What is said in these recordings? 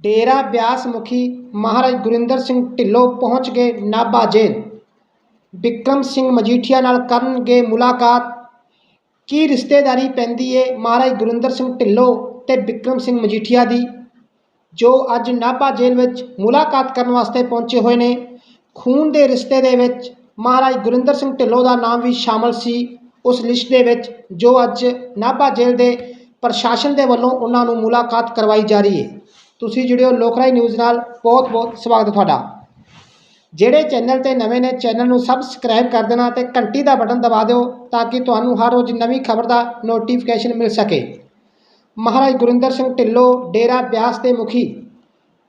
ਡੇਰਾ ਬਿਆਸ ਮੁਖੀ ਮਹਾਰਾਜ ਗੁਰਿੰਦਰ ਸਿੰਘ ਢਿੱਲੋਂ ਪਹੁੰਚ ਗਏ ਨਾਭਾ ਜੇਲ੍ਹ। ਬਿਕਰਮ ਸਿੰਘ ਮਜੀਠੀਆ ਨਾਲ ਕਰਨਗੇ ਮੁਲਾਕਾਤ। ਕੀ ਰਿਸ਼ਤੇਦਾਰੀ ਪੈਂਦੀ ਏ ਮਹਾਰਾਜ ਗੁਰਿੰਦਰ ਸਿੰਘ ਢਿੱਲੋਂ ਤੇ ਬਿਕਰਮ ਸਿੰਘ ਮਜੀਠੀਆ ਦੀ? ਜੋ ਅੱਜ ਨਾਭਾ ਜੇਲ੍ਹ ਵਿੱਚ ਮੁਲਾਕਾਤ ਕਰਨ ਵਾਸਤੇ ਪਹੁੰਚੇ ਹੋਏ ਨੇ, ਖੂਨ ਦੇ ਰਿਸ਼ਤੇ ਦੇ ਵਿੱਚ ਮਹਾਰਾਜ ਗੁਰਿੰਦਰ ਸਿੰਘ ਢਿੱਲੋਂ ਦਾ ਨਾਮ ਵੀ ਸ਼ਾਮਲ ਸੀ। ਉਸ ਲਿਸਟ ਦੇ ਵਿੱਚ ਜੋ ਅੱਜ ਨਾਭਾ ਜੇਲ੍ਹ ਦੇ ਪ੍ਰਸ਼ਾਸਨ ਦੇ ਵੱਲੋਂ ਉਹਨਾਂ ਨੂੰ ਮੁਲਾਕਾਤ ਕਰਵਾਈ ਜਾ ਰਹੀ ਹੈ ਤੁਸੀਂ ਜੁੜਿਓ ਲੋਕਰਾਈ ਨਿਊਜ਼ ਨਾਲ। ਬਹੁਤ ਬਹੁਤ ਸਵਾਗਤ ਤੁਹਾਡਾ। ਜਿਹੜੇ ਚੈਨਲ ਤੇ ਨਵੇਂ ਨੇ, ਚੈਨਲ ਨੂੰ ਸਬਸਕ੍ਰਾਈਬ ਕਰ ਦੇਣਾ ਤੇ ਘੰਟੀ ਦਾ ਬਟਨ ਦਬਾ ਦਿਓ ਤਾਂ ਕਿ ਤੁਹਾਨੂੰ ਹਰ ਰੋਜ਼ ਨਵੀਂ ਖਬਰ ਦਾ ਨੋਟੀਫਿਕੇਸ਼ਨ ਮਿਲ ਸਕੇ। ਮਹਾਰਾਜ ਗੁਰਿੰਦਰ ਸਿੰਘ ਢਿੱਲੋਂ, ਡੇਰਾ ਬਿਆਸ ਦੇ ਮੁਖੀ,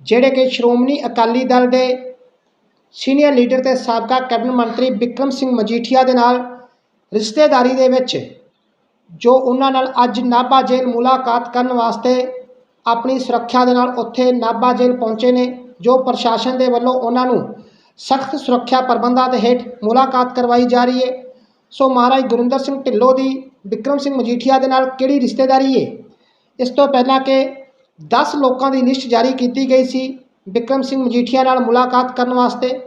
ਜਿਹੜੇ ਕਿ ਸ਼੍ਰੋਮਣੀ ਅਕਾਲੀ ਦਲ ਦੇ ਸੀਨੀਅਰ ਲੀਡਰ ਤੇ ਸਾਬਕਾ ਕੈਬਨਿਟ ਮੰਤਰੀ ਬਿਕਰਮ ਸਿੰਘ ਮਜੀਠੀਆ ਦੇ ਨਾਲ ਰਿਸ਼ਤੇਦਾਰੀ ਦੇ ਵਿੱਚ, ਜੋ ਉਹਨਾਂ ਨਾਲ ਅੱਜ ਨਾਭਾ ਜੇਲ੍ਹ ਮੁਲਾਕਾਤ ਕਰਨ ਵਾਸਤੇ ਆਪਣੀ ਸੁਰੱਖਿਆ ਦੇ ਨਾਲ ਉੱਥੇ ਨਾਭਾ ਜੇਲ੍ਹ ਪਹੁੰਚੇ ਨੇ, ਜੋ ਪ੍ਰਸ਼ਾਸਨ ਦੇ ਵੱਲੋਂ ਉਹਨਾਂ ਨੂੰ ਸਖਤ ਸੁਰੱਖਿਆ ਪ੍ਰਬੰਧਾਂ ਦੇ ਹੇਠ ਮੁਲਾਕਾਤ ਕਰਵਾਈ ਜਾ ਰਹੀ ਹੈ। ਸੋ ਮਹਾਰਾਜ ਗੁਰਿੰਦਰ ਸਿੰਘ ਢਿੱਲੋਂ ਦੀ ਬਿਕਰਮ ਸਿੰਘ ਮਜੀਠੀਆ ਦੇ ਨਾਲ ਕਿਹੜੀ ਰਿਸ਼ਤੇਦਾਰੀ ਹੈ? ਇਸ ਤੋਂ ਪਹਿਲਾਂ ਕਿ 10 ਲੋਕਾਂ ਦੀ ਲਿਸਟ ਜਾਰੀ ਕੀਤੀ ਗਈ ਸੀ ਬਿਕਰਮ ਸਿੰਘ ਮਜੀਠੀਆ ਨਾਲ ਮੁਲਾਕਾਤ ਕਰਨ ਵਾਸਤੇ,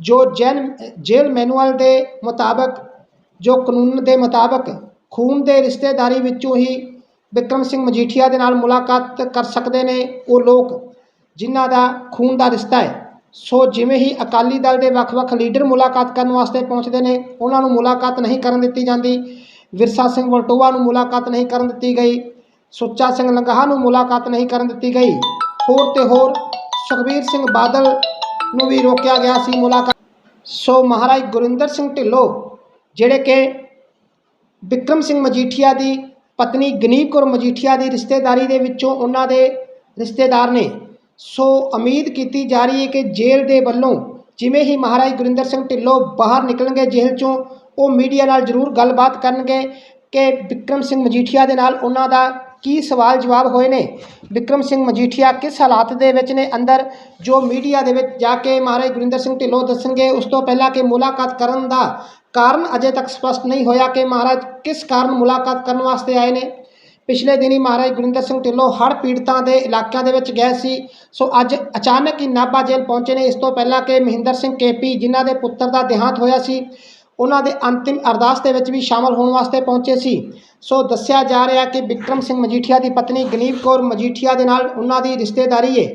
ਜੋ ਜੈਨ, ਜੇਲ੍ਹ ਮੈਨੂਅਲ ਦੇ ਮੁਤਾਬਕ, ਜੋ ਕਾਨੂੰਨ ਦੇ ਮੁਤਾਬਕ ਖੂਨ ਦੇ ਰਿਸ਼ਤੇਦਾਰੀ ਵਿੱਚੋਂ ਹੀ ਬਿਕਰਮ ਸਿੰਘ ਮਜੀਠੀਆ ਦੇ ਨਾਲ ਮੁਲਾਕਾਤ ਕਰ ਸਕਦੇ ਨੇ ਉਹ ਲੋਕ, ਜਿਨ੍ਹਾਂ ਦਾ ਖੂਨ ਦਾ ਰਿਸ਼ਤਾ ਹੈ। ਸੋ ਜਿਵੇਂ ਹੀ ਅਕਾਲੀ ਦਲ ਦੇ ਵੱਖ-ਵੱਖ ਲੀਡਰ ਮੁਲਾਕਾਤ ਕਰਨ ਵਾਸਤੇ ਪਹੁੰਚਦੇ ਨੇ, ਉਹਨਾਂ ਨੂੰ ਮੁਲਾਕਾਤ ਨਹੀਂ ਕਰਨ ਦਿੱਤੀ ਜਾਂਦੀ। ਵਿਰਸਾ ਸਿੰਘ ਵਲਟੋਆ ਨੂੰ ਮੁਲਾਕਾਤ ਨਹੀਂ ਕਰਨ ਦਿੱਤੀ ਗਈ। ਸੁੱਚਾ ਸਿੰਘ ਲੰਗਾਹ ਨੂੰ ਮੁਲਾਕਾਤ ਨਹੀਂ ਕਰਨ ਦਿੱਤੀ ਗਈ। ਹੋਰ ਤੇ ਹੋਰ ਸੁਖਬੀਰ ਸਿੰਘ ਬਾਦਲ ਨੂੰ ਵੀ ਰੋਕਿਆ ਗਿਆ ਸੀ ਮੁਲਾਕਾਤ। ਸੋ ਮਹਾਰਾਜ ਗੁਰਿੰਦਰ ਸਿੰਘ ਢਿੱਲੋਂ, ਜਿਹੜੇ ਕਿ ਬਿਕਰਮ ਸਿੰਘ ਮਜੀਠੀਆ ਦੀ ਪਤਨੀ ਗਨੀਪ ਕੌਰ ਮਜੀਠੀਆ ਦੀ ਰਿਸ਼ਤੇਦਾਰੀ ਦੇ ਵਿੱਚੋਂ ਉਹਨਾਂ ਦੇ ਰਿਸ਼ਤੇਦਾਰ ਨੇ। ਸੋ ਉਮੀਦ ਕੀਤੀ ਜਾ ਰਹੀ ਹੈ ਕਿ ਜੇਲ੍ਹ ਦੇ ਵੱਲੋਂ ਜਿਵੇਂ ਹੀ ਮਹਾਰਾਜ ਗੁਰਿੰਦਰ ਸਿੰਘ ਢਿੱਲੋਂ ਬਾਹਰ ਨਿਕਲਣਗੇ ਜੇਲ੍ਹ ਚੋਂ, ਉਹ ਮੀਡੀਆ ਨਾਲ ਜ਼ਰੂਰ ਗੱਲਬਾਤ ਕਰਨਗੇ ਕਿ ਬਿਕਰਮ ਸਿੰਘ ਮਜੀਠੀਆ ਦੇ ਨਾਲ ਉਹਨਾਂ ਦਾ ਕੀ ਸਵਾਲ ਜਵਾਬ ਹੋਏ ਨੇ? ਬਿਕਰਮ ਸਿੰਘ ਮਜੀਠੀਆ, ਕਿਸ ਹਾਲਾਤ ਦੇ ਵਿੱਚ ਨੇ? ਅੰਦਰ ਜੋ ਮੀਡੀਆ ਦੇ ਵਿੱਚ ਜਾ ਕੇ ਮਹਾਰਾਜ ਗੁਰਿੰਦਰ ਸਿੰਘ ਢਿੱਲੋਂ ਦੱਸਣਗੇ, ਉਸ ਤੋਂ ਪਹਿਲਾਂ ਕਿ ਮੁਲਾਕਾਤ ਕਰਨ ਦਾ ਕਾਰਨ ਅਜੇ ਤੱਕ ਸਪਸ਼ਟ ਨਹੀਂ ਹੋਇਆ ਕਿ ਮਹਾਰਾਜ ਕਿਸ ਕਾਰਨ ਮੁਲਾਕਾਤ ਕਰਨ ਵਾਸਤੇ ਆਏ ਨੇ। ਪਿਛਲੇ ਦਿਨੀ ਮਹਾਰਾਜ ਗੁਰਿੰਦਰ ਸਿੰਘ ਢਿੱਲੋਂ ਹੜ੍ਹ ਪੀੜਤਾਂ ਦੇ ਇਲਾਕਿਆਂ ਦੇ ਵਿੱਚ ਗਏ ਸੀ। ਸੋ ਅੱਜ ਅਚਾਨਕ ਹੀ ਨਾਭਾ ਜੇਲ੍ਹ ਪਹੁੰਚੇ ਨੇ। ਇਸ ਤੋਂ ਪਹਿਲਾਂ ਕਿ ਮਹਿੰਦਰ ਸਿੰਘ ਕੇਪੀ, ਜਿਨ੍ਹਾਂ ਦੇ ਪੁੱਤਰ ਦਾ ਦੇਹਾਂਤ ਹੋਇਆ ਸੀ ਉਹਨਾਂ ਦੇ ਅੰਤਿਮ ਅਰਦਾਸ ਦੇ ਵਿੱਚ ਵੀ ਸ਼ਾਮਲ ਹੋਣ ਵਾਸਤੇ ਪਹੁੰਚੇ ਸੀ। ਸੋ ਦੱਸਿਆ ਜਾ ਰਿਹਾ ਕਿ ਬਿਕਰਮ ਸਿੰਘ ਮਜੀਠੀਆ ਦੀ ਪਤਨੀ ਗਨੀਪ ਕੌਰ ਮਜੀਠੀਆ ਦੇ ਨਾਲ ਉਹਨਾਂ ਦੀ ਰਿਸ਼ਤੇਦਾਰੀ ਹੈ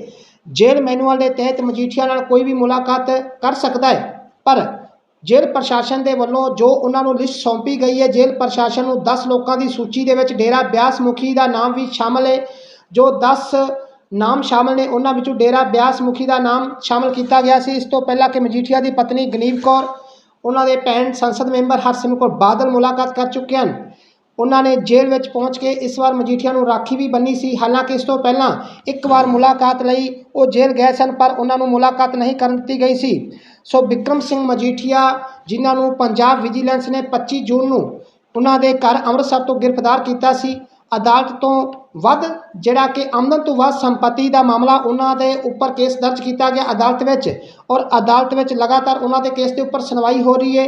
ਜੇਲ੍ਹ ਮੈਨੂਅਲ ਦੇ ਤਹਿਤ ਮਜੀਠੀਆ ਨਾਲ ਕੋਈ ਵੀ ਮੁਲਾਕਾਤ ਕਰ ਸਕਦਾ ਹੈ ਪਰ ਜੇਲ੍ਹ ਪ੍ਰਸ਼ਾਸਨ ਦੇ ਵੱਲੋਂ ਜੋ ਉਹਨਾਂ ਨੂੰ ਲਿਸਟ ਸੌਂਪੀ ਗਈ ਹੈ ਜੇਲ੍ਹ ਪ੍ਰਸ਼ਾਸਨ ਨੂੰ 10 ਲੋਕਾਂ ਦੀ ਸੂਚੀ ਦੇ ਵਿੱਚ ਡੇਰਾ ਬਿਆਸ ਮੁਖੀ ਦਾ ਨਾਮ ਵੀ ਸ਼ਾਮਲ ਹੈ ਜੋ 10 ਨਾਮ ਸ਼ਾਮਲ ਨੇ, ਉਹਨਾਂ ਵਿੱਚੋਂ ਡੇਰਾ ਬਿਆਸ ਮੁਖੀ ਦਾ ਨਾਮ ਸ਼ਾਮਲ ਕੀਤਾ ਗਿਆ ਸੀ। ਇਸ ਤੋਂ ਪਹਿਲਾਂ ਕਿ ਮਜੀਠੀਆ ਦੀ ਪਤਨੀ ਗਨੀਪ ਕੌਰ ਉਹਨਾਂ ਦੇ ਭੈਣ ਸੰਸਦ ਮੈਂਬਰ ਹਰਸਿਮਰਤ ਕੌਰ ਬਾਦਲ ਮੁਲਾਕਾਤ ਕਰ ਚੁੱਕੇ ਹਨ। ਉਹਨਾਂ ਨੇ ਜੇਲ੍ਹ ਵਿੱਚ ਪਹੁੰਚ ਕੇ ਇਸ ਵਾਰ ਮਜੀਠੀਆ ਨੂੰ ਰਾਖੀ ਵੀ ਬੰਨੀ ਸੀ। ਹਾਲਾਂਕਿ ਇਸ ਤੋਂ ਪਹਿਲਾਂ ਇੱਕ ਵਾਰ ਮੁਲਾਕਾਤ ਲਈ ਉਹ ਜੇਲ੍ਹ ਗਏ ਸਨ, ਪਰ ਉਹਨਾਂ ਨੂੰ ਮੁਲਾਕਾਤ ਨਹੀਂ ਕਰਨ ਦਿੱਤੀ ਗਈ ਸੀ। ਸੋ ਬਿਕਰਮ ਸਿੰਘ ਮਜੀਠੀਆ, ਜਿਨ੍ਹਾਂ ਨੂੰ ਪੰਜਾਬ ਵਿਜੀਲੈਂਸ ਨੇ 25 ਜੂਨ ਨੂੰ ਉਹਨਾਂ ਦੇ ਘਰ ਅੰਮ੍ਰਿਤਸਰ ਤੋਂ ਗ੍ਰਿਫਤਾਰ ਕੀਤਾ ਸੀ, ਅਦਾਲਤ ਤੋਂ ਵੱਧ, ਜਿਹੜਾ ਕਿ ਆਮਦਨ ਤੋਂ ਵੱਧ ਸੰਪਤੀ ਦਾ ਮਾਮਲਾ ਉਹਨਾਂ ਦੇ ਉੱਪਰ ਕੇਸ ਦਰਜ ਕੀਤਾ ਗਿਆ ਅਦਾਲਤ ਵਿੱਚ ਔਰ ਅਦਾਲਤ ਵਿੱਚ ਲਗਾਤਾਰ ਉਹਨਾਂ ਦੇ ਕੇਸ ਦੇ ਉੱਪਰ ਸੁਣਵਾਈ ਹੋ ਰਹੀ ਹੈ।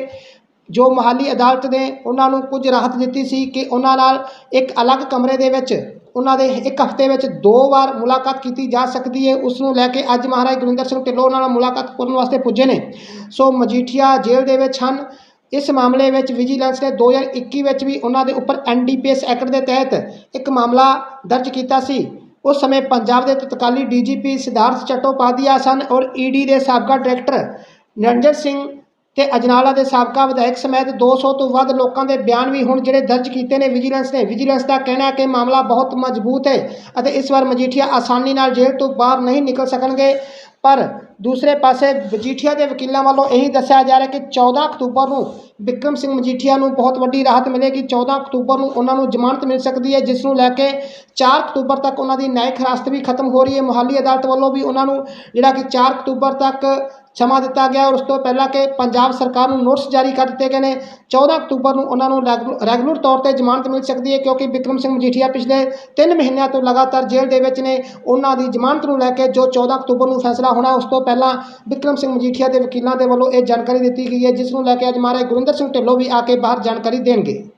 ਜੋ ਮਹਾਲੀ ਅਦਾਲਤ ਨੇ ਉਹਨਾਂ ਨੂੰ ਕੁਝ ਰਾਹਤ ਦਿੱਤੀ ਸੀ ਕਿ ਉਹਨਾਂ ਨਾਲ ਇੱਕ ਅਲੱਗ ਕਮਰੇ ਦੇ ਵਿੱਚ, ਉਹਨਾਂ ਦੇ ਇੱਕ ਹਫ਼ਤੇ ਵਿੱਚ ਦੋ ਵਾਰ ਮੁਲਾਕਾਤ ਕੀਤੀ ਜਾ ਸਕਦੀ ਹੈ। ਉਸ ਨੂੰ ਲੈ ਕੇ ਅੱਜ ਮਹਾਰਾਜ ਗੁਰਿੰਦਰ ਸਿੰਘ ਢਿੱਲੋਂ ਨਾਲ ਮੁਲਾਕਾਤ ਕਰਨ ਵਾਸਤੇ ਪੁੱਜੇ ਨੇ। ਸੋ ਮਜੀਠੀਆ ਜੇਲ੍ਹ ਦੇ ਵਿੱਚ ਹਨ। ਇਸ ਮਾਮਲੇ ਵਿੱਚ ਵਿਜੀਲੈਂਸ ਨੇ 2021 ਵਿੱਚ ਵੀ ਉਹਨਾਂ ਦੇ ਉੱਪਰ ਐਨਡੀਪੀਐਸ ਐਕਟ ਦੇ ਤਹਿਤ ਇੱਕ ਮਾਮਲਾ ਦਰਜ ਕੀਤਾ ਸੀ। ਉਸ ਸਮੇਂ ਪੰਜਾਬ ਦੇ ਤਤਕਾਲੀ ਡੀਜੀਪੀ ਸਿਧਾਰਥ ਚਟੋਪਾਧਿਆ ਸਨ ਔਰ ਈਡੀ ਦੇ ਸਾਬਕਾ ਡਾਇਰੈਕਟਰ ਨਿਰੰਜਨ ਸਿੰਘ ਤੇ ਅਜਨਾਲਾ ਦੇ ਸਾਬਕਾ ਵਿਧਾਇਕ ਸਮੇਤ 200 ਤੋਂ ਵੱਧ ਲੋਕਾਂ ਦੇ ਬਿਆਨ ਵੀ ਹੁਣ ਜਿਹੜੇ ਦਰਜ ਕੀਤੇ ਨੇ ਵਿਜੀਲੈਂਸ ਨੇ। ਵਿਜੀਲੈਂਸ ਦਾ ਕਹਿਣਾ ਹੈ ਕਿ ਮਾਮਲਾ ਬਹੁਤ ਮਜ਼ਬੂਤ ਹੈ ਅਤੇ ਇਸ ਵਾਰ ਮਜੀਠੀਆ ਆਸਾਨੀ ਨਾਲ ਜੇਲ੍ਹ ਤੋਂ ਬਾਹਰ ਨਹੀਂ ਨਿਕਲ ਸਕਣਗੇ। ਪਰ ਦੂਸਰੇ ਪਾਸੇ ਮਜੀਠੀਆ ਦੇ ਵਕੀਲਾਂ ਵੱਲੋਂ ਇਹੀ ਦੱਸਿਆ ਜਾ ਰਿਹਾ ਕਿ 14 ਅਕਤੂਬਰ ਨੂੰ ਬਿਕਰਮ ਸਿੰਘ ਮਜੀਠੀਆ ਨੂੰ ਬਹੁਤ ਵੱਡੀ ਰਾਹਤ ਮਿਲੇਗੀ। 14 ਅਕਤੂਬਰ ਨੂੰ ਉਹਨਾਂ ਨੂੰ ਜ਼ਮਾਨਤ ਮਿਲ ਸਕਦੀ ਹੈ, ਜਿਸ ਨੂੰ ਲੈ ਕੇ 4 ਅਕਤੂਬਰ ਤੱਕ ਉਹਨਾਂ ਦੀ ਨਾਇਕ ਹਿਰਾਸਤ ਵੀ ਖਤਮ ਹੋ ਰਹੀ ਹੈ। ਮੁਹਾਲੀ ਅਦਾਲਤ ਵੱਲੋਂ ਵੀ ਉਹਨਾਂ ਨੂੰ ਜਿਹੜਾ ਕਿ 4 ਅਕਤੂਬਰ ਤੱਕ ਸਮਾਂ ਦਿੱਤਾ ਗਿਆ ਔਰ ਉਸ ਤੋਂ ਪਹਿਲਾਂ ਕਿ ਪੰਜਾਬ ਸਰਕਾਰ ਨੂੰ ਨੋਟਿਸ ਜਾਰੀ ਕਰ ਦਿੱਤੇ ਗਏ ਨੇ। 14 ਅਕਤੂਬਰ ਨੂੰ ਉਹਨਾਂ ਨੂੰ ਰੈਗੂ- ਰੈਗੂਲਰ ਤੌਰ ਤੇ ਜ਼ਮਾਨਤ ਮਿਲ ਸਕਦੀ ਹੈ ਕਿਉਂਕਿ ਬਿਕਰਮ ਸਿੰਘ ਮਜੀਠੀਆ ਪਿਛਲੇ 3 ਮਹੀਨਿਆਂ ਤੋਂ ਲਗਾਤਾਰ ਜੇਲ੍ਹ ਦੇ ਵਿੱਚ ਨੇ। ਉਹਨਾਂ ਦੀ ਜ਼ਮਾਨਤ ਨੂੰ ਲੈ ਕੇ ਜੋ 14 ਅਕਤੂਬਰ ਨੂੰ ਫੈਸਲਾ ਹੋਣਾ, ਉਸ ਤੋਂ ਪਹਿਲਾਂ ਬਿਕਰਮ ਸਿੰਘ ਮਜੀਠੀਆ ਦੇ ਵਕੀਲਾਂ ਦੇ ਵੱਲੋਂ ਇਹ ਜਾਣਕਾਰੀ ਦਿੱਤੀ ਗਈ ਹੈ, ਜਿਸ ਨੂੰ ਲੈ ਕੇ ਅੱਜ ਮਹਾਰਾਜ ਗੁਰਿੰਦਰ ਸਿੰਘ ਢਿੱਲੋਂ ਵੀ ਆ ਕੇ ਬਾਹਰ ਜਾਣਕਾਰੀ ਦੇਣਗੇ।